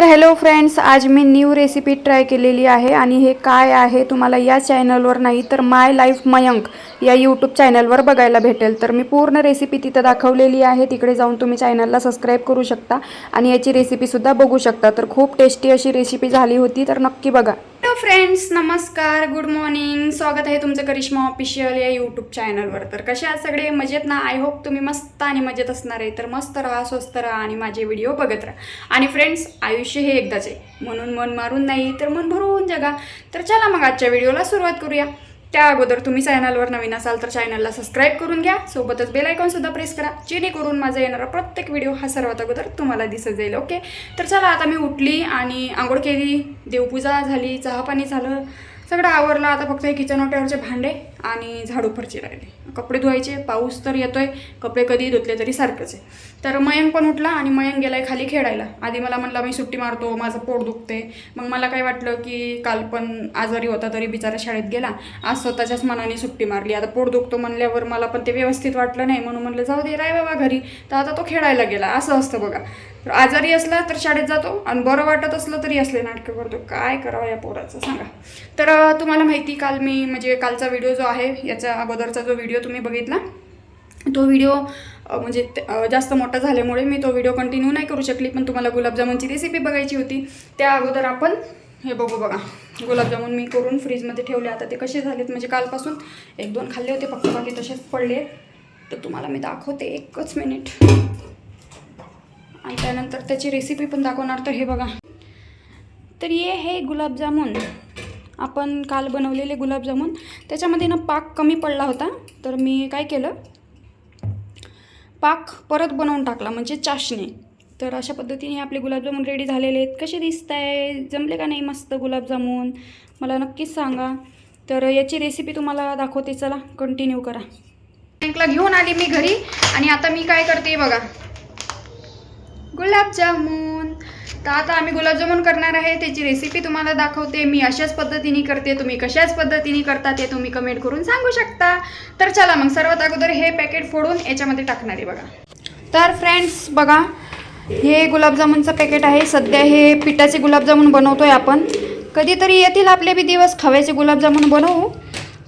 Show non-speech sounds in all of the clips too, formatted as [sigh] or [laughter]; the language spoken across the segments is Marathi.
तर हॅलो फ्रेंड्स आज मी न्यू रेसिपी ट्राय केलेली आहे आणि हे काय आहे तुम्हाला या चॅनलवर नाही तर माय लाईफ मयंक या यूट्यूब चॅनलवर बघायला भेटेल. तर मी पूर्ण रेसिपी तिथं दाखवलेली आहे. तिकडे जाऊन तुम्ही चॅनलला सबस्क्राईब करू शकता आणि याची रेसिपीसुद्धा बघू शकता. तर खूप टेस्टी अशी रेसिपी झाली होती तर नक्की बघा. हॅलो फ्रेंड्स नमस्कार. गुड मॉर्निंग स्वागत आहे तुमचं करिश्मा ऑफिशियल या यूट्यूब चॅनलवर तर कसे आहात सगळे? मजेत ना? आय होप तुम्ही मस्त आणि मजेत असणार आहे. तर मस्त राहा स्वस्त राहा आणि माझे व्हिडिओ बघत राहा. आणि फ्रेंड्स आयुष्य हे एकदाच आहे. म्हणून मन मारून नाही तर मन भरून जगा. तर चला मग आजच्या व्हिडिओला सुरुवात करूया. त्या अगोदर तुम्ही चॅनलवर नवीन असाल तर चॅनलला सबस्क्राईब करून घ्या. सोबतच बेल आयकॉनसुद्धा प्रेस करा. जेणेकरून माझा येणारा प्रत्येक व्हिडिओ हा सर्वात अगोदर तुम्हाला दिसत जाईल ओके तर चला आता मी उठली आणि आंघोळ केली. देवपूजा झाली चहापाणी झालं. सगळं आवरलं. आता फक्त हे किचन ओट्यावरचे भांडे आणि झाडू फरची राहिले. कपडे धुवायचे. पाऊस तर येतोय. कपडे कधी धुतले तरी सारखंच आहे. तर मयंक पण उठला आणि मयंक गेलाय खाली खेळायला. आधी मला म्हणला मी सुट्टी मारतो माझं पोट दुखते मग मला काय वाटलं की काल पण आजारी होता तरी बिचारा शाळेत गेला. आज स्वतःच्याच मनाने सुट्टी मारली. आता पोट दुखतो म्हणल्यावर मला पण ते व्यवस्थित वाटलं नाही. म्हणून म्हणलं जाऊ दे राय बाबा घरी. तर आता तो खेळायला गेला. असं असतं बघा. तर आजारी असला तर शाळेत जातो आणि बरं वाटत असलं तरी असले नाटकं करतो. काय करावं या पोराचं सांगा. तर तुम्हाला माहिती काल मी म्हणजे कालचा व्हिडिओ जो आहे याचा अगोदरचा जो व्हिडिओ तुम्ही बघितला तो व्हिडिओ म्हणजे जास्त मोठा झाल्यामुळे मी तो व्हिडिओ कंटिन्यू नाही करू शकली पण तुम्हाला गुलाबजामुनची रेसिपी बघायची होती त्या अगोदर आपण हे बघू बघा. गुलाबजामुन मी करून फ्रीजमध्ये ठेवले. आता ते कसे झालेत? म्हणजे कालपासून एक दोन खाल्ले होते फक्त बाकी तसेच पडले. तर तुम्हाला मी दाखवते एकच मिनिट आणि त्यानंतर त्याची रेसिपी पण दाखवणार. तर हे बघा. तर ये हे गुलाबजामुन. आपण काल बनवलेले गुलाबजामुन. त्याच्यामध्ये ना पाक कमी पडला होता. तर मी काय केलं? पाक परत बनवून टाकला म्हणजे चाशणे. तर अशा पद्धतीने आपले गुलाबजामुन रेडी झालेले आहेत. कसे दिसत आहे जमले का नाही मस्त गुलाबजामुन? मला नक्कीच सांगा. तर याची रेसिपी तुम्हाला दाखवते चला कंटिन्यू करा. बँकला घेऊन आली मी घरी आणि आता मी काय करते बघा. गुलाबजामुन. तर आता आम्ही गुलाबजामुन करणार आहे. त्याची रेसिपी तुम्हाला दाखवते. मी अशाच पद्धतीने करते. तुम्ही कशाच पद्धतीने करता ते तुम्ही कमेंट करून सांगू शकता. तर चला मग सर्वात अगोदर हे पॅकेट फोडून याच्यामध्ये टाकणार आहे बघा. तर फ्रेंड्स बघा हे गुलाबजामुनचं पॅकेट आहे. सध्या हे पिठाचे गुलाबजामुन बनवतो आहे आपण. कधीतरी येतील आपले बी दिवस खव्याचे गुलाबजामुन बनवू.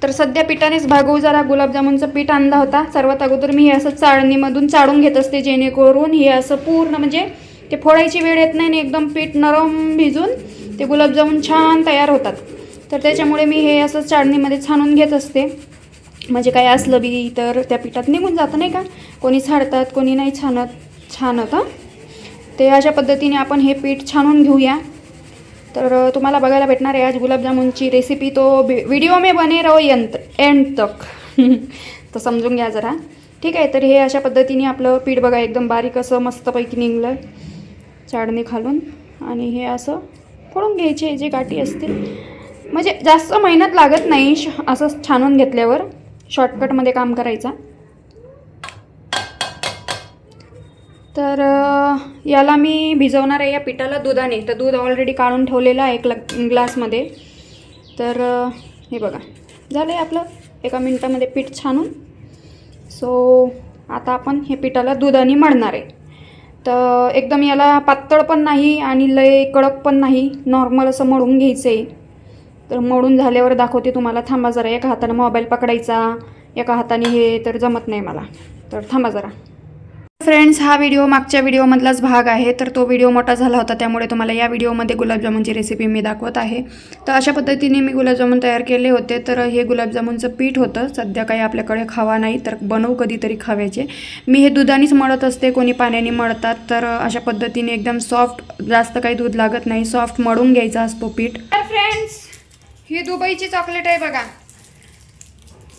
तर सध्या पिठानेच भागवू जरा. गुलाबजामुनचं पीठ आणला होता. सर्वात अगोदर मी हे असं चाळणीमधून चाळून घेत असते जेणेकरून हे असं पूर्ण म्हणजे ते फोडायची वेळ येत नाही आणि एकदम पीठ नरम भिजून ते गुलाबजामून छान तयार होतात. तर त्याच्यामुळे मी हे असं चाळणीमध्ये छानून घेत असते. म्हणजे काय असलं बी तर त्या पिठात निघून जातं नाही का? कोणी छाडतात कोणी नाही छानत छान होतं ते अशा पद्धतीने आपण हे पीठ छानून घेऊया. तर तुम्हाला बघायला भेटणार आहे आज गुलाबजामुनची रेसिपी तो व्हिडिओ मे बने रहो यंत एंड तक. [laughs] तर समजून घ्या जरा. ठीक आहे तर हे अशा पद्धतीने आपलं पीठ बघा एकदम बारीक असं मस्तपैकी निघलं चाळणी घालून आणि हे असं फोडून घ्यायचे जे गाठी असतील. म्हणजे जास्त मेहनत लागत नाही श असं छानून घेतल्यावर शॉर्टकटमध्ये काम करायचा. तर याला मी भिजवणार आहे या पिठाला दुधाने. तर दूध ऑलरेडी काढून ठेवलेलं आहे एक ग्लासमध्ये. तर हे बघा. झालं आहे आपलं. एका मिनटामध्ये पीठ छानून. सो आता आपण हे पिठाला दुधाने मळणार आहे. तर एकदम याला पातळ पण नाही आणि लय कडक पण नाही. नॉर्मल असं मळून घ्यायचं आहे तर मळून झाल्यावर दाखवते तुम्हाला. थांबा जरा एका हाताने मोबाईल पकडायचा एका हाताने हे तर जमत नाही मला. तर थांबा जरा. फ्रेंड्स हा व्हिडिओ मागच्या व्हिडिओमधलाच भाग आहे. तर तो व्हिडिओ मोठा झाला होता त्यामुळे तुम्हाला या व्हिडिओमध्ये गुलाबजामुनची रेसिपी मी दाखवत आहे. तर अशा पद्धतीने मी गुलाबजामुन तयार केले होते. तर हे गुलाबजामुनचं पीठ होतं. सध्या काही आपल्याकडे खावा नाही तर बनवू कधीतरी खाव्याचे. मी हे दुधानेच मळत असते कोणी पाण्याने मळतात. तर अशा पद्धतीने एकदम सॉफ्ट जास्त काही दूध लागत नाही. सॉफ्ट मळून घ्यायचा असतो पीठ. तर फ्रेंड्स ही दुबईची चॉकलेट आहे बघा.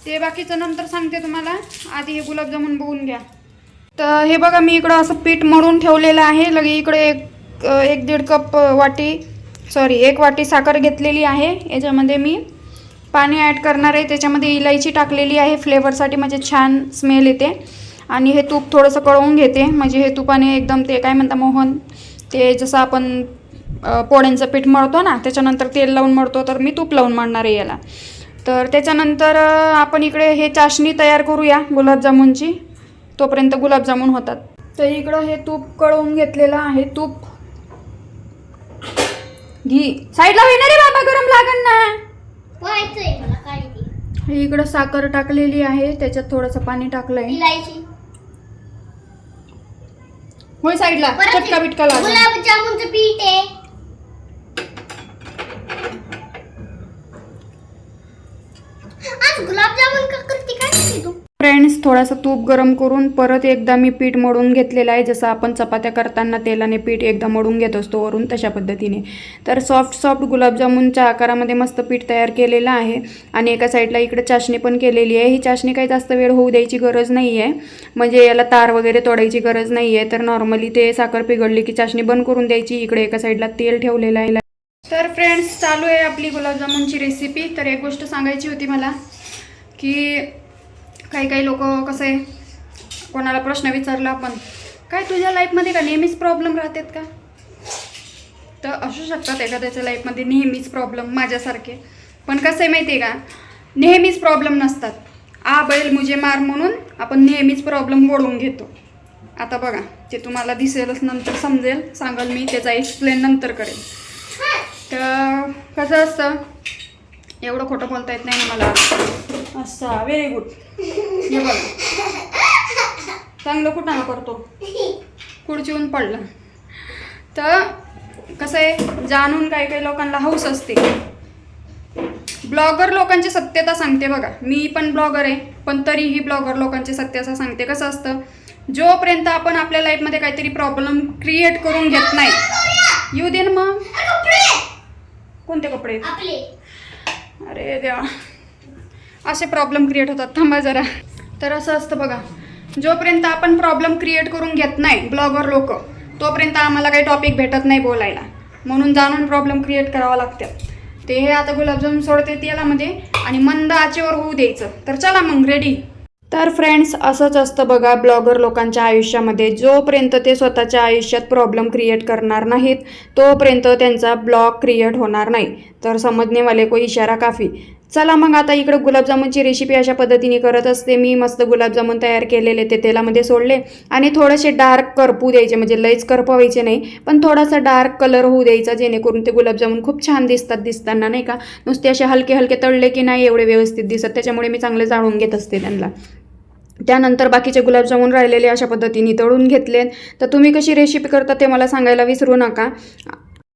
ते बाकीचं नंतर सांगते तुम्हाला. आधी हे गुलाबजामुन बघून घ्या. तर हे बघा मी इकडं असं पीठ मळून ठेवलेलं आहे. लगे इकडे एक एक दीड कप वाटी सॉरी एक वाटी साखर घेतलेली आहे. याच्यामध्ये मी पाणी ॲड करणार आहे. त्याच्यामध्ये इलायची टाकलेली आहे. फ्लेवरसाठी म्हणजे छान स्मेल येते. आणि हे तूप थोडंसं कळवून घेते. म्हणजे हे तुपाने एकदम ते काय म्हणता मोहन ते जसं आपण पोळ्यांचं पीठ मळतो ना त्याच्यानंतर तेल लावून मळतो तर मी तूप लावून मळणार आहे याला. तर त्याच्यानंतर आपण इकडे हे चाशणी तयार करूया गुलाबजामुनची. तोपर्यंत गुलाबजामुन होतात. तर इकडं हे तूप कळवून घेतलेलं आहे. तूप. घी. साईडला होईना रे बाबा गरम लागन ना. इकडं साखर टाकलेली आहे. त्याच्यात थोडंसं पाणी टाकलंय. होय साईडला. चटका बिटका लागला. गुलाबजामुनचं पीठ आहे. आज गुलाबजामुन का फ्रेंड्स थोडासा तूप गरम करून परत एकदा मी पीठ मळून घेतलेलं आहे. जसं आपण चपात्या करताना तेलाने पीठ एकदा मळून घेत असतो वरून तशा पद्धतीने. तर सॉफ्ट सॉफ्ट गुलाबजामुनच्या आकारामध्ये मस्त पीठ तयार केलेलं आहे. आणि एका साईडला इकडे चाशणी पण केलेली आहे. ही चाशणी काही जास्त वेळ होऊ द्यायची गरज नाही आहे म्हणजे याला तार वगैरे तोडायची गरज नाही आहे तर नॉर्मली ते साखर पिघडली की चाशणी बंद करून द्यायची. इकडे एका साईडला तेल ठेवलेलं आहे. तर फ्रेंड्स चालू आहे आपली गुलाबजामुनची रेसिपी तर एक गोष्ट सांगायची होती मला की काही काही लोक कसं आहे कोणाला प्रश्न विचारला आपण काय तुझ्या लाईफमध्ये का नेहमीच प्रॉब्लेम राहतात का? तर असू शकतात एखाद्याच्या लाईफमध्ये नेहमीच प्रॉब्लेम माझ्यासारखे. पण कसं आहे माहिती आहे का? नेहमीच प्रॉब्लेम नसतात. आ बैल मुझे मार म्हणून आपण नेहमीच प्रॉब्लेम ओढून घेतो. आता बघा ते तुम्हाला दिसेलच नंतर समजेल सांगाल मी त्याचा एक्सप्लेन नंतर करेल. तर कसं असतं एवढं खोटं बोलता येत नाही ना मला. असं व्हेरी गुड हे बघा. चांगलं कुठं करतो. खुर्चीहून पडलं. तर कसं आहे जाणून काही काही लोकांना हौस असते. ब्लॉगर लोकांची सत्यता सांगते बघा. मी पण ब्लॉगर आहे पण तरीही ब्लॉगर लोकांची सत्यता सांगते. कसं असतं जोपर्यंत आपण आपल्या लाईफमध्ये काहीतरी प्रॉब्लेम क्रिएट करून घेत नाही येऊ दे ना मग. कोणते कपडे? अरे देवा. असे प्रॉब्लेम क्रिएट होतात. थांबा जरा. तर असं असतं बघा. जोपर्यंत आपण प्रॉब्लेम क्रिएट करून घेत नाही ब्लॉगर लोक तोपर्यंत आम्हाला काही टॉपिक भेटत नाही बोलायला. म्हणून जाणून प्रॉब्लेम क्रिएट करावा लागतात ते हे आता गुलाबजाम सोडते तेलामध्ये म्हणजे, आणि मंद आचेवर होऊ द्यायचं. तर चला मग रेडी तर फ्रेंड्स असंच असतं बघा ब्लॉगर लोकांच्या आयुष्यामध्ये. जोपर्यंत ते स्वतःच्या आयुष्यात प्रॉब्लेम क्रिएट करणार नाहीत तोपर्यंत त्यांचा ब्लॉग क्रिएट होणार नाही. तर समजणेवाले को इशारा काफी. चला मग आता इकडं गुलाबजामुनची रेसिपी अशा पद्धतीने करत असते. मी मस्त गुलाबजामुन तयार केलेले ते तेलामध्ये सोडले. आणि थोडेसे डार्क करपू द्यायचे म्हणजे लईच करपवायचे नाही पण थोडासा डार्क कलर होऊ द्यायचा जेणेकरून ते गुलाबजामुन खूप छान दिसतात दिसताना नाही का? नुसते असे हलके हलके तळले की नाही एवढे व्यवस्थित दिसत. त्याच्यामुळे मी चांगले जाळून घेत असते त्यांना. त्यानंतर बाकीचे गुलाबजामुन राहिलेले अशा पद्धतीने तळून घेतले. तर तुम्ही कशी रेसिपी करता ते मला सांगायला विसरू नका.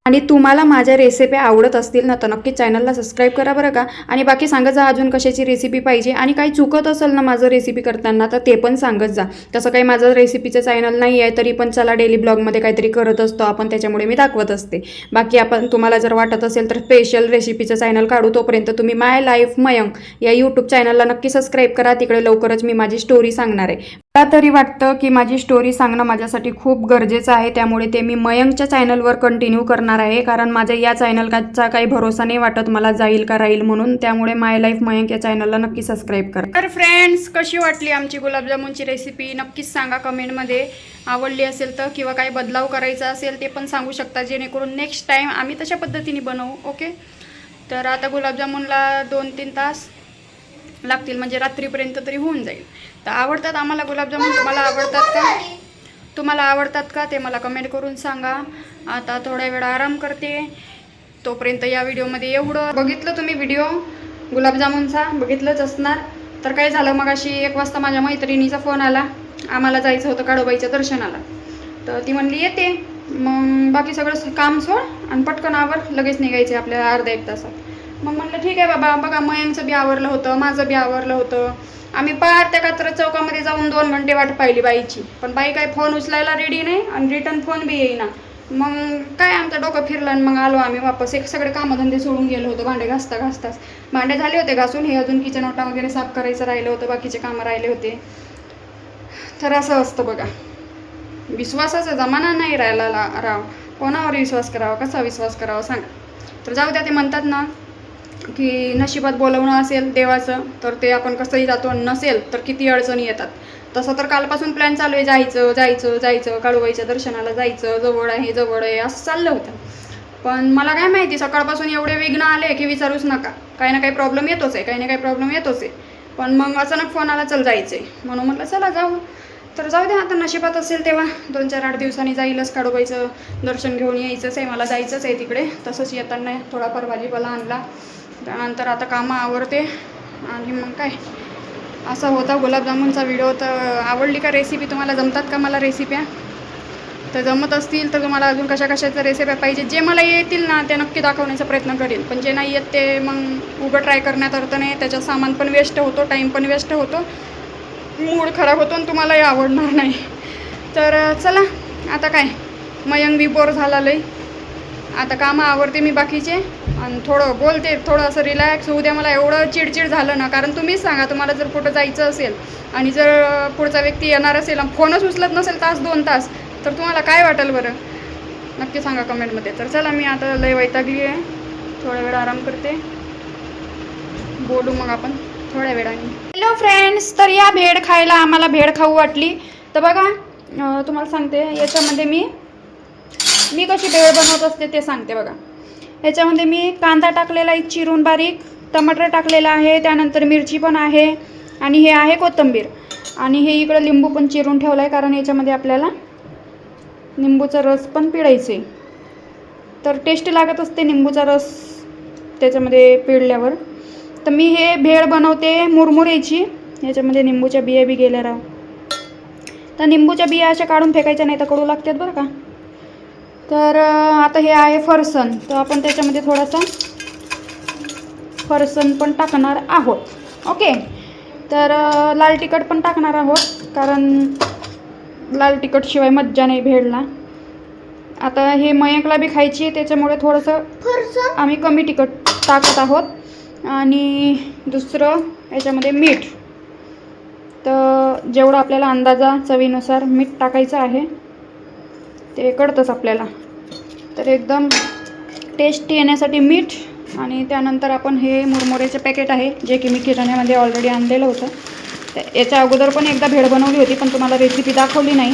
आणि तुम्हाला माझ्या रेसिपी आवडत असतील ना तर नक्की चॅनलला सबस्क्राईब करा बरं का. आणि बाकी सांगत जा अजून कशाची रेसिपी पाहिजे. आणि काही चुकत असेल ना माझं रेसिपी करताना तर ते पण सांगत जा. तसं काही माझं रेसिपीचं चॅनल नाही आहे तरी पण चला डेली ब्लॉगमध्ये काहीतरी करत असतो. आपण त्याच्यामुळे मी दाखवत असते. बाकी आपण तुम्हाला जर वाटत असेल तर स्पेशल रेसिपीचं चॅनल काढू. तोपर्यंत तुम्ही माय लाईफ मयंक या यूट्यूब चॅनलला नक्की सबस्क्राईब करा. तिकडे लवकरच मी माझी स्टोरी सांगणार आहे. मला तरी वाटतं की माझी स्टोरी सांगणं माझ्यासाठी खूप गरजेचं आहे. त्यामुळे ते मी मयंकच्या चॅनलवर कंटिन्यू करणार आहे. कारण माझ्या या चॅनलचा काही भरोसा नाही वाटत मला जाईल का राहील म्हणून. त्यामुळे माय लाईफ मयंक या चॅनलला नक्की सबस्क्राईब करा. तर फ्रेंड्स कशी वाटली आमची गुलाबजामुनची रेसिपी नक्कीच सांगा कमेंटमध्ये आवडली असेल तर किंवा काही बदलाव करायचा असेल ते पण सांगू शकता. जेणेकरून नेक्स्ट टाईम आम्ही तशा पद्धतीने बनवू ओके तर आता गुलाबजामुनला दोन तीन तास लागतील. म्हणजे रात्रीपर्यंत तरी होऊन जाईल. तर आवडतात आम्हाला गुलाबजामुन? तुम्हाला आवडतात का? तुम्हाला आवडतात का? ते मला कमेंट करून सांगा. आता थोड्या वेळ आराम करते. तोपर्यंत या व्हिडिओमध्ये एवढं. बघितलं तुम्ही व्हिडिओ? गुलाबजामुनचा? बघितलंच असणार. तर काय झालं मग अशी एक वाजता माझ्या मैत्रिणीचा फोन आला. आम्हाला जायचं होतं काळोबाईच्या दर्शनाला. तर ती म्हणली येते. मग बाकी सगळं काम सोड आणि पटकन आवर. लगेच निघायचे आपल्याला अर्धा एक तासात. मग म्हणलं ठीक आहे बाबा. बघा मयांचं बी आवरलं होतं माझं बी आवरलं होतं. आम्ही पार त्या कात्र चौकामध्ये जाऊन दोन घंटे वाट पाहिली बाईची. पण बाई काय फोन उचलायला रेडी नाही आणि रिटर्न फोन बी येईना. मग काय आमचं डोकं फिरलं आणि मग आलो आम्ही वापस. एक सगळे कामधंदे सोडून गेलो होतो भांडे घासता घासताच. भांडे झाले होते घासून हे अजून किचन ओटा वगैरे साफ करायचं राहिलं होतं बाकीचे कामं राहिले होते. तर असं असतं बघा. विश्वासाचा जमाना नाही राहिला राव. कोणावर विश्वास करावा कसा विश्वास करावा सांगा. तर जाऊ द्या ते म्हणतात ना की नशिबात बोलवणं असेल देवाचं तर ते आपण कसंही जातो आणि नसेल तर किती अडचणी येतात. तसं तर कालपासून प्लॅन चालू आहे जायचं जायचं जायचं काळूबाईच्या दर्शनाला जायचं जवळ आहे जवळ आहे असं चाललं होतं. पण मला काय माहिती सकाळपासून एवढे विघ्न आले की विचारूच नका. काही ना काही प्रॉब्लेम येतोच आहे काही ना काही प्रॉब्लेम येतोच आहे. पण मग अचानक फोन आला चल जायचं आहे म्हणून म्हटलं चला जाऊ. तर जाऊ द्या आता नशिबात असेल तेव्हा. दोन चार आठ दिवसांनी जाईलच काडोबाईचं दर्शन घेऊन यायचंच आहे मला जायचंच आहे तिकडे. तसंच येताना थोडाफार भाजीपाला आणला. त्यानंतर आता कामं आवरते आणि मग काय? असा होता गुलाबजामुनचा व्हिडिओ तर आवडली का रेसिपी तुम्हाला जमतात का मला रेसिप्या तर जमत असतील तर तुम्हाला अजून कशा कशाच्या रेसिप्या पाहिजे? जे मला येतील ना ते नक्की दाखवण्याचा प्रयत्न करेल पण जे नाही येत ते मग उभं ट्राय करण्यात अर्थ नाही. त्याच्यात सामान पण वेस्ट होतो टाईम पण वेस्ट होतो. मूड खराब होतो आणि तुम्हालाही आवडणार नाही. तर चला आता काय? मयंग बी बोर झाला लई आता कामं आवडते मी बाकीचे. आणि थोडं बोलते थोडं असं रिलॅक्स होऊ द्या मला एवढं चिडचिड झालं ना कारण तुम्हीच सांगा तुम्हाला जर कुठं जायचं असेल आणि जर पुढचा व्यक्ती येणार असेल फोनच उचलत नसेल तास दोन तास तर तुम्हाला काय वाटेल बरं? नक्की सांगा कमेंटमध्ये. तर चला मी आता लय वैतागली आहे. थोडा वेळ आराम करते. बोलू मग आपण थोड्या वेळाने. हॅलो फ्रेंड्स तर या भेड खायला आम्हाला भेड खाऊ वाटली. तर बघा तुम्हाला सांगते याच्यामध्ये मी मी कशी भेळ बनवत असते ते सांगते बघा. याच्यामध्ये मी कांदा टाकलेला आहे चिरून बारीक टमाटर टाकलेला आहे त्यानंतर मिरची पण आहे आणि हे आहे कोथिंबीर. आणि हे इकडं लिंबू पण चिरून ठेवलं आहे कारण याच्यामध्ये आपल्याला निंबूचा रस पण पिळायचं. आहे तर टेस्ट लागत असते निंबूचा रस त्याच्यामध्ये पिळल्यावर. तर मी हे भेळ बनवते मुरमुऱ्याची याच्यामध्ये निंबूच्या बिया बी गेल्या राव. तर निंबूच्या बिया अशा काढून फेकायच्या नाही तर कडू लागतात बरं का. तर आता हे आहे फरसन. तर आपण त्याच्यामध्ये थोडासा फरसन पण टाकणार आहोत. ओके? तर लाल तिखट पण टाकणार आहोत कारण लाल तिखटशिवाय मज्जा नाही भेळला आता हे मयंकला बी खायची आहे त्याच्यामुळे थोडंसं फरसन? आम्ही कमी तिखट टाकत आहोत. आणि दुसरं याच्यामध्ये मीठ. तर जेवढं आपल्याला अंदाजा चवीनुसार मीठ टाकायचं आहे ते कळतंच आपल्याला. तर एकदम टेस्टी येण्यासाठी मीठ आणि त्यानंतर आपण हे मुरमुऱ्याचे पॅकेट आहे जे की मी किराण्यामध्ये ऑलरेडी आणलेलं होतं. तर याच्या अगोदर पण एकदा भेळ बनवली होती पण तुम्हाला रेसिपी दाखवली नाही.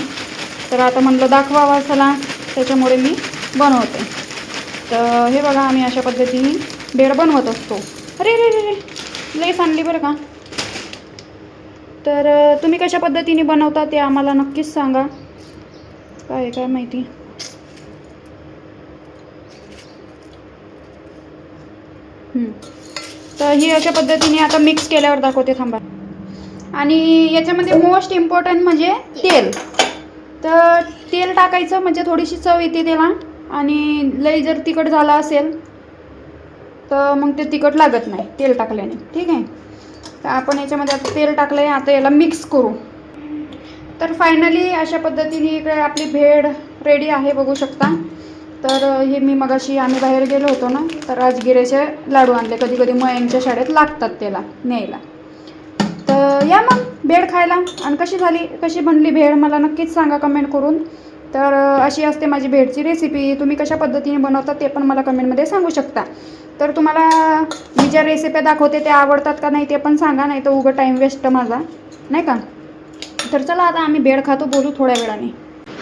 तर आता म्हणलं दाखवावा चला त्याच्यामुळे मी बनवते. तर हे बघा आम्ही अशा पद्धतीने भेळ बनवत असतो. अरे रे रे रे लईच आणली बरं का? तर तुम्ही कशा पद्धतीने बनवता ते आम्हाला नक्कीच सांगा. काय काय माहिती? तर ही अशा पद्धतीने आता मिक्स केल्यावर दाखवते थांबा. आणि याच्यामध्ये मोस्ट इम्पॉर्टंट म्हणजे तेल. तर तेल टाकायचं म्हणजे थोडीशी चव येते त्याला. आणि लई जर तिखट झाला असेल तर मग ते तिखट लागत नाही तेल टाकल्याने. ठीक आहे? तर आपण याच्यामध्ये आता तेल टाकलं आहे आता याला मिक्स करू. तर फायनली अशा पद्धतीने इकडे आपली भेड रेडी आहे बघू शकता. तर हे मी मगाशी आम्ही बाहेर गेलो होतो ना तर राजगिऱ्याचे लाडू आणले. कधी कधी मयांच्या शाळेत लागतात त्याला न्यायला. तर या मग भेळ खायला. आणि कशी झाली कशी बनली भेळ मला नक्कीच सांगा कमेंट करून. तर अशी असते माझी भेळची रेसिपी तुम्ही कशा पद्धतीने बनवता ते पण मला कमेंटमध्ये सांगू शकता. तर तुम्हाला मी ज्या रेसिप्या दाखवते त्या आवडतात का नाही ते पण सांगा नाही तर उगं टाईम वेस्ट माझा. नाही का? तर चला आता आम्ही बेड खातो बोलू थोड्या वेळाने.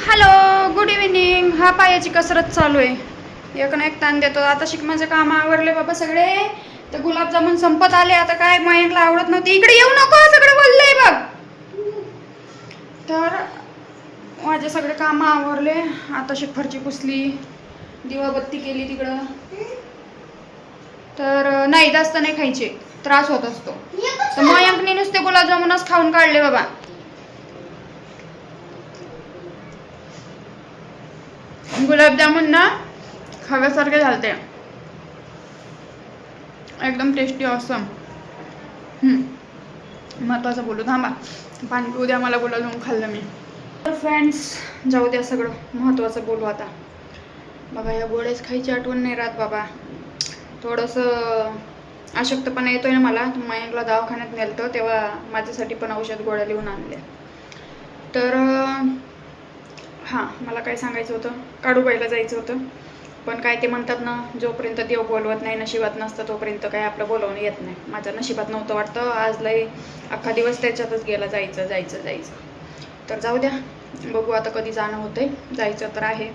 हॅलो गुड इव्हिनिंग हा पायाची कसरत चालू आहे. एक ना एक ताण देतो. आता शिक माझं काम आवरले बाबा सगळे. तर गुलाबजामुन संपत आले. आता काय मयंकला आवडत नव्हती. इकडे येऊ नको सगळं बोललंय बघ. तर माझे सगळे कामं आवरले. आता शिक फरची पुसली. दिवाबत्ती केली तिकडं. तर नाही जास्त नाही खायचे. त्रास होत असतो. तर मयंकने नुसते गुलाबजामुनच खाऊन काढले बाबा. गुलाबजामुन ना खव्यासारखे झालते. एकदम टेस्टी असम महत्त्वाचं बोलू थांबा. पाणी पिऊ द्या मला गुलाबजामुन खाल्लं मी. तर फ्रेंड्स जाऊ द्या सगळं. महत्त्वाचं बोलू आता. बघा या गोळ्याच खायची आठवण नाही राहत बाबा. थोडंसं अशक्तपणा येतोय ना मला. मयंकला दवाखान्यात नेलतं तेव्हा माझ्यासाठी पण औषध गोळ्या लिहून आणल्या. तर हां मला काय सांगायचं होतं? काडूबाईला जायचं होतं. पण काय ते म्हणतात ना जोपर्यंत देव बोलवत नाही नशिबात नसतं तोपर्यंत काय आपलं बोलवणं येत नाही. माझ्या नशिबात नव्हतं वाटतं. आज लय अख्खा दिवस त्याच्यातच गेला जायचं जायचं जायचं. तर जाऊ द्या बघू आता कधी जाणं होतंय. जायचं तर आहे.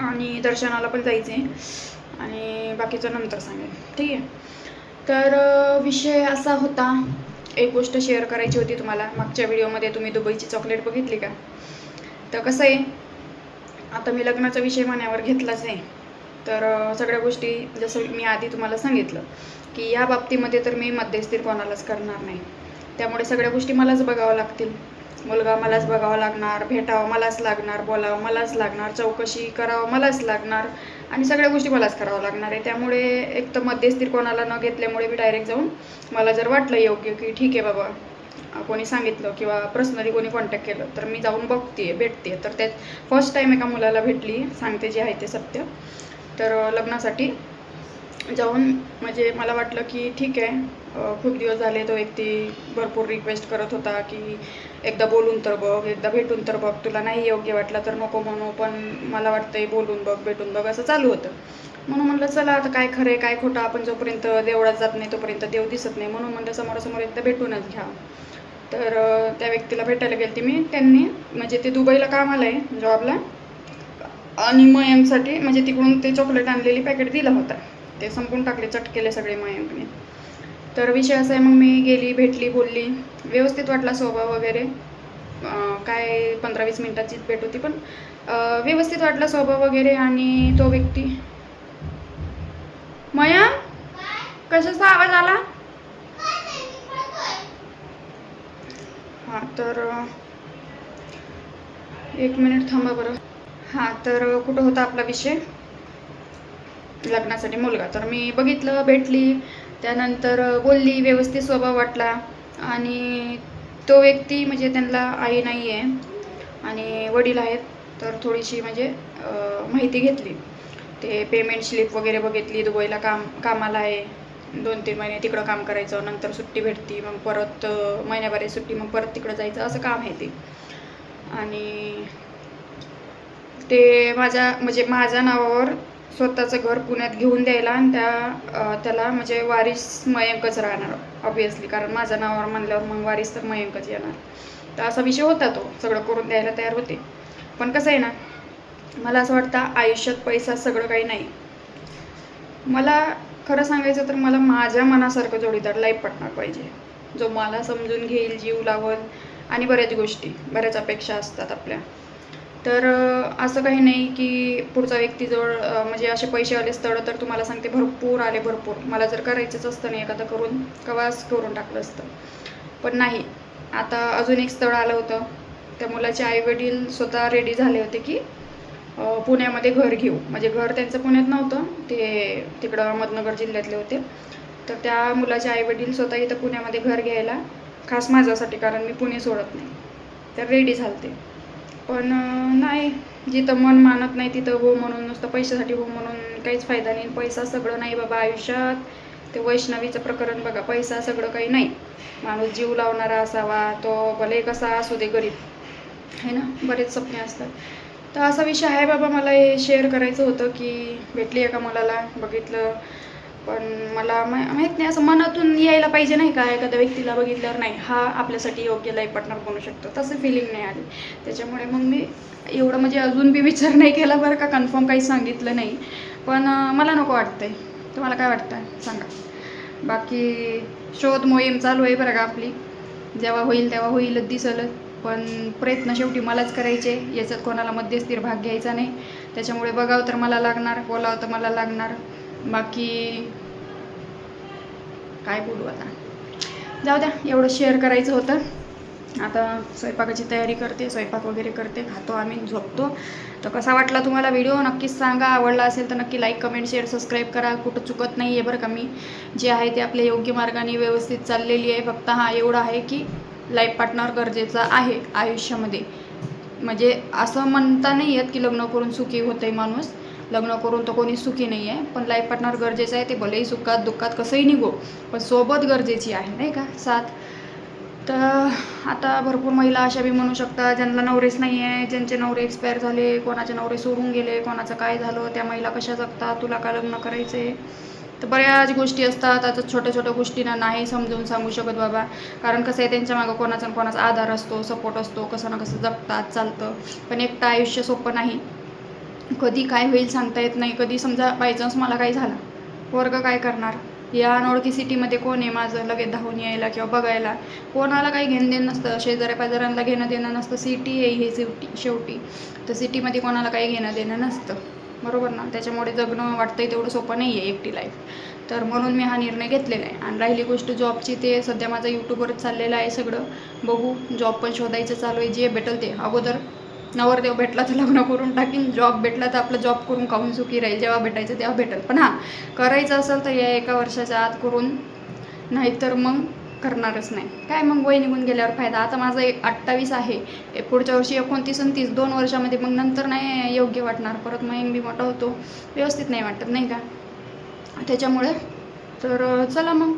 आणि दर्शनाला पण जायचं आहे आणि बाकीचं नंतर सांगेन. ठीक आहे? तर विषय असा होता. एक गोष्ट शेअर करायची होती तुम्हाला. मागच्या व्हिडिओमध्ये तुम्ही दुबईची चॉकलेट बघितली का? तर कसं आहे आता मी लग्नाचा विषय मनावर घेतलाच नाही. तर सगळ्या गोष्टी जसं मी आधी तुम्हाला सांगितलं की या बाबतीमध्ये तर मी मध्यस्थी कोणालाच करणार नाही. त्यामुळे सगळ्या गोष्टी मलाच बघावं लागतील. मुलगा मलाच बघावा लागणार भेटावं मलाच लागणार बोलावं मलाच लागणार चौकशी करावं मलाच लागणार आणि सगळ्या गोष्टी मलाच करावं लागणार आहे. त्यामुळे एक तर मध्यस्थी कोणाला न घेतल्यामुळे मी डायरेक्ट जाऊन मला जर वाटलं योग्य की ठीक आहे बाबा कोणी सांगितलं किंवा पर्सनली कोणी कॉन्टॅक्ट केलं तर मी जाऊन बघते भेटते तर त्यात फर्स्ट टाईम एका मुलाला भेटली सांगते जे आहे ते सत्य. तर लग्नासाठी जाऊन म्हणजे मला वाटलं की ठीक आहे खूप दिवस झाले तो व्यक्ती भरपूर रिक्वेस्ट करत होता की एकदा बोलून तर बघ एकदा भेटून तर बघ तुला नाही योग्य वाटला तर नको म्हणू पण मला वाटतंय बोलून बघ भेटून बघ असं चालू होतं. म्हणून म्हणलं चला आता काय खरं आहे काय खोटं आपण जोपर्यंत देवळात जात नाही तोपर्यंत देव दिसत नाही. म्हणून म्हणलं समोरासमोर एकदा भेटूनच घ्या. तर त्या व्यक्तीला भेटायला गेलती मी. त्यांनी म्हणजे ते दुबईला कामाला आहे जॉबला. आणि मयमसाठी म्हणजे तिकडून ते चॉकलेट आणलेली पॅकेट दिला होता. ते संपून टाकले चटकेले सगळे मयमने तर विषय असा आहे मग मी गेली भेटली बोलली. व्यवस्थित वाटला स्वभाव वगैरे. काय पंधरा वीस मिनटाचीच भेट होती पण व्यवस्थित वाटला स्वभाव वगैरे आणि तो व्यक्ती. मयम कशाचा आवाज आला? हां तर एक मिनिट थांबा बरं. हां तर कुठं होता आपला विषय? लग्नासाठी मुलगा. तर मी बघितलं भेटली. त्यानंतर बोलली व्यवस्थित स्वभाव वाटला. आणि तो व्यक्ती म्हणजे त्यांना आई नाही आहे आणि वडील आहेत. तर थोडीशी म्हणजे माहिती घेतली. ते पेमेंट स्लिप वगैरे बघितली. दुबईला काम कामाला आहे. दोन तीन महिने तिकडं काम करायचं नंतर सुट्टी भेटती मग परत अं, महिन्याभराची सुट्टी मग परत तिकडं जायचं असं काम आहे ते. आणि ते माझ्या म्हणजे माझ्या नावावर स्वतःचं घर पुण्यात घेऊन द्यायला आणि त्या त्याला म्हणजे वारीस मयंकच राहणार ऑब्वियसली कारण माझ्या नावावर म्हणल्यावर मग वारीस तर मयंकच येणार. तर असा विषय होता तो सगळं करून द्यायला तयार होते. पण कसं आहे ना मला असं वाटतं आयुष्यात पैसा सगळं काही नाही. मला खरं सांगायचं तर मला माझ्या मनासारखं जोडीदार लाईफ पार्टनर पाहिजे. जो मला समजून घेईल जीव लावल आणि बऱ्याच गोष्टी बऱ्याच अपेक्षा असतात आपल्या. तर असं काही नाही की पुढचा व्यक्तीजवळ म्हणजे असे पैसेवाले स्थळं तर तुम्हाला सांगते भरपूर आले भरपूर. मला जर करायचंच असतं नाही एखादं करून कवाच करून टाकलं असतं. पण नाही. आता अजून एक स्थळ आलं होतं. त्या मुलाचे आईवडील स्वतः रेडी झाले होते की पुण्यामध्ये घर घेऊ. म्हणजे घर त्यांचं पुण्यात नव्हतं. ते तिकडं अहमदनगर जिल्ह्यातले होते. तर त्या मुलाचे आईवडील स्वतः इथं पुण्यामध्ये घर घ्यायला. खास माझ्यासाठी कारण मी पुणे सोडत नाही. तर रेडी झालते. पण नाही. जिथं मन मानत नाही तिथं हो म्हणून नुसतं पैशासाठी हो म्हणून काहीच फायदा नाही. पैसा सगळं नाही बाबा आयुष्यात. ते वैष्णवीचं प्रकरण बघा. पैसा सगळं काही नाही. माणूस जीव लावणारा असावा. तो भले कसा असू दे गरीब. आहे ना? बरेच स्वप्ने असतात. तर असा विषय आहे बाबा मला हे शेअर करायचं होतं की भेटली एका मुलाला? बघितलं. पण मला मा माहीत नाही असं मनातून यायला पाहिजे नाही का? एखाद्या व्यक्तीला बघितल्यावर नाही हा आपल्यासाठी योग्य लाईफ पार्टनर बनू शकतो. तसं फिलिंग नाही आली. त्याच्यामुळे मग मी एवढं म्हणजे अजून बी विचार नाही केला बरं का कन्फर्म काही सांगितलं नाही. पण मला नको वाटतंय. तुम्हाला काय वाटतं? सांगा. बाकी शोध मोहीम चालू आहे बरं का आपली? जेव्हा होईल तेव्हा होईलच दिसलच. पण प्रयत्न शेवटी मलाच करायचे. याच्यात कोणाला मध्यस्थीर भाग घ्यायचा नाही. त्याच्यामुळे बघावं तर मला लागणार बोलावं तर मला लागणार. बाकी काय बोलू आता? जाऊ द्या एवढं शेअर करायचं होतं. आता स्वयंपाकाची तयारी करते स्वयंपाक वगैरे करते खातो आम्ही झोपतो. तर कसा वाटला तुम्हाला व्हिडिओ नक्कीच सांगा. आवडला असेल तर नक्की लाईक कमेंट शेअर सबस्क्राईब करा. कुठं चुकत नाही आहे बरं का मी. जे आहे ते आपल्या योग्य मार्गाने व्यवस्थित चाललेली आहे. फक्त हा एवढा आहे की लाईफ पार्टनर गरजेचा आहे आयुष्यामध्ये. म्हणजे असं म्हणता नाही येत की लग्न करून सुखी होतंय माणूस. लग्न करून तर कोणी सुखी नाही आहे पण लाईफ पार्टनर गरजेचं आहे ते भलेही सुखात दुःखात कसंही निघो पण सोबत गरजेची आहे नाही का? साथ तर आता भरपूर महिला अशा बी म्हणू शकतात ज्यांना नवरेच नाही आहे ज्यांचे नवरे एक्सपायर झाले कोणाचे नवरे सोडून गेले कोणाचं काय झालं त्या महिला कशा जगतात तुला का लग्न करायचं आहे तर बऱ्याच गोष्टी असतात. आता छोट्या छोट्या गोष्टींना नाही समजून सांगू शकत बाबा. कारण कसं आहे त्यांच्या मागं कोणाचा न कोणाचा आधार असतो सपोर्ट असतो कसं ना कसं जगतात चालतं. पण एकटं आयुष्य सोपं नाही. कधी काय होईल सांगता येत नाही. कधी समजा बाय चान्स मला काय झालं वर्ग काय करणार? या अनोळखी सिटीमध्ये कोण आहे माझं? लगेच धावून यायला किंवा बघायला. कोणाला काही घेणं देणं नसतं. शेजाऱ्या पाजाऱ्यांना घेणं देणं नसतं. सिटी आहे हे शेवटी. शेवटी. तर सिटीमध्ये कोणाला काही घेणं देणं नसतं. बरोबर ना? त्याच्यामुळे जगणं वाटतंय तेवढं सोपं नाही आहे एकटी लाईफ तर म्हणून मी हा निर्णय घेतलेला आहे. आणि राहिली गोष्ट जॉबची ते सध्या माझा यूट्यूबवरच चाललेलं आहे सगळं. बघू जॉब पण शोधायचं चालू आहे. जे भेटेल ते. अगोदर नवरदेव भेटला तर लग्न करून टाकीन. जॉब भेटला तर आपलं जॉब करून काहून सुखी राहील. जेव्हा भेटायचं तेव्हा भेटेल. पण हां करायचं असेल तर या एका वर्षाच्या आत करून. नाहीतर मग करणारच नाही. काय मग वय निघून गेल्यावर फायदा? आता माझं एक अठ्ठावीस आहे. पुढच्या वर्षी एकोणतीस आणि तीस दोन वर्षामध्ये मग नंतर नाही योग्य वाटणार. परत मग मी मोठा होतो. व्यवस्थित नाही वाटत नाही का? त्याच्यामुळे तर चला मग.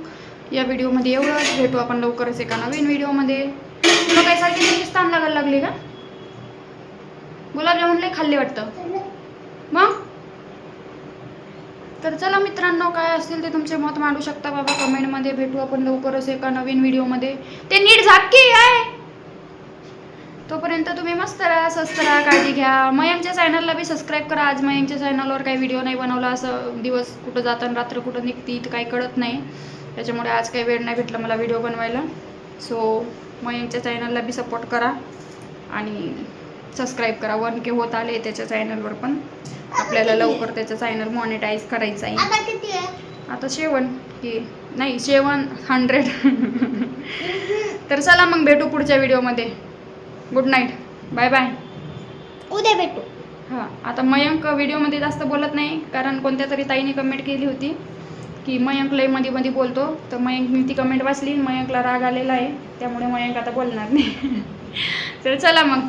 या व्हिडिओमध्ये एवढंच. भेटू आपण लवकरच एका नवीन व्हिडिओमध्ये. तुला काही सारखी स्थान लागायला लागली का? गुलाबजामुन लय खाल्ले वाटतं. मग? तर चला मित्रांनो काय असतील ते तुमचे मत मांडू शकता बाबा. कमेंटमध्ये भेटू आपण लवकरच एका नवीन व्हिडिओमध्ये. ते नीट झाकी आहे तोपर्यंत तुम्ही मस्त राहा स्वस्त राहा काळजी घ्या. मयंकच्या चॅनलला बी सबस्क्राईब करा. आज मयंकच्या चॅनलवर काही व्हिडिओ नाही बनवला असं दिवस कुठं जाताना रात्र कुठं निघती तर काही कळत नाही. त्याच्यामुळे आज काही वेळ नाही भेटला मला व्हिडिओ बनवायला. सो मयंकच्या चॅनलला बी सपोर्ट करा. आणि सबस्क्राईब करा. वन के होत आले त्याच्या चॅनलवर पण. आपल्याला लवकर त्याचं चॅनल मॉनिटाईज करायचं आहे. आता शेवण की नाही शेवण हंड्रेड तर चला मग भेटू पुढच्या व्हिडिओमध्ये गुड नाईट बाय बाय उद्या भेटू. हां आता मयंक व्हिडिओमध्ये जास्त बोलत नाही कारण कोणत्या तरी ताईने कमेंट केली होती की मयंक लयमध्ये मध्ये बोलतो. तर मयंक मी ती कमेंट वाचली मयंकला राग आलेला आहे त्यामुळे मयंक आता बोलणार नाही. [laughs] तर चला मग.